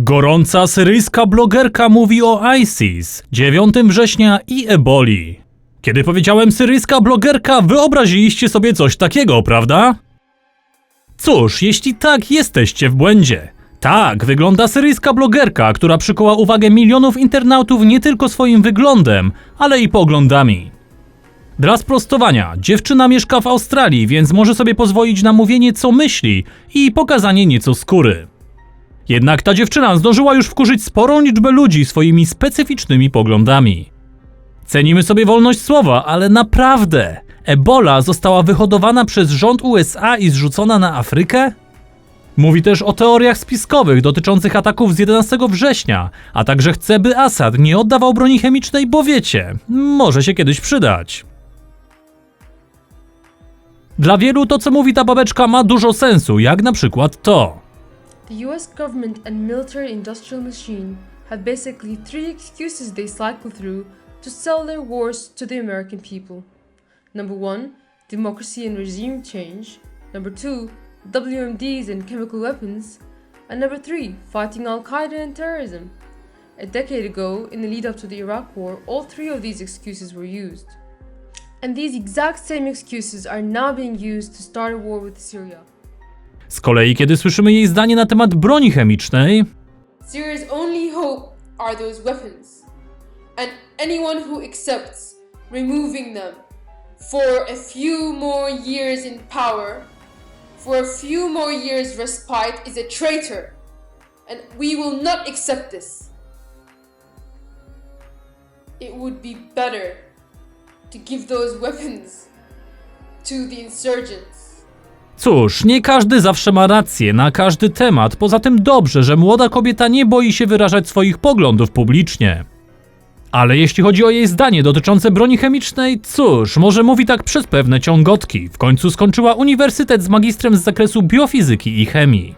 Gorąca syryjska blogerka mówi o ISIS, 9 września i eboli. Kiedy powiedziałem syryjska blogerka, wyobraziliście sobie coś takiego, prawda? Cóż, jeśli tak, jesteście w błędzie. Tak, wygląda syryjska blogerka, która przykuła uwagę milionów internautów nie tylko swoim wyglądem, ale i poglądami. Dla sprostowania, dziewczyna mieszka w Australii, więc może sobie pozwolić na mówienie co myśli i pokazanie nieco skóry. Jednak ta dziewczyna zdążyła już wkurzyć sporą liczbę ludzi swoimi specyficznymi poglądami. Cenimy sobie wolność słowa, ale naprawdę, Ebola została wyhodowana przez rząd USA i zrzucona na Afrykę? Mówi też o teoriach spiskowych dotyczących ataków z 11 września, a także chce, by Assad nie oddawał broni chemicznej, bo wiecie, może się kiedyś przydać. Dla wielu to, co mówi ta babeczka, ma dużo sensu, jak na przykład to. The US government and military industrial machine have basically three excuses they cycle through to sell their wars to the American people. Number one, democracy and regime change. Number two, WMDs and chemical weapons. And number three, fighting Al Qaeda and terrorism. A decade ago, in the lead up to the Iraq War, all three of these excuses were used. And these exact same excuses are now being used to start a war with Syria. Z kolei, kiedy słyszymy jej zdanie na temat broni chemicznej, Syria's only hope are those weapons, and anyone who accepts removing them for a few more years in power, for a few more years respite, is a traitor, and we will not accept this. It would be better to give those weapons to the insurgents. Cóż, nie każdy zawsze ma rację na każdy temat, poza tym dobrze, że młoda kobieta nie boi się wyrażać swoich poglądów publicznie. Ale jeśli chodzi o jej zdanie dotyczące broni chemicznej, cóż, może mówi tak przez pewne ciągotki. W końcu skończyła uniwersytet z magistrem z zakresu biofizyki i chemii.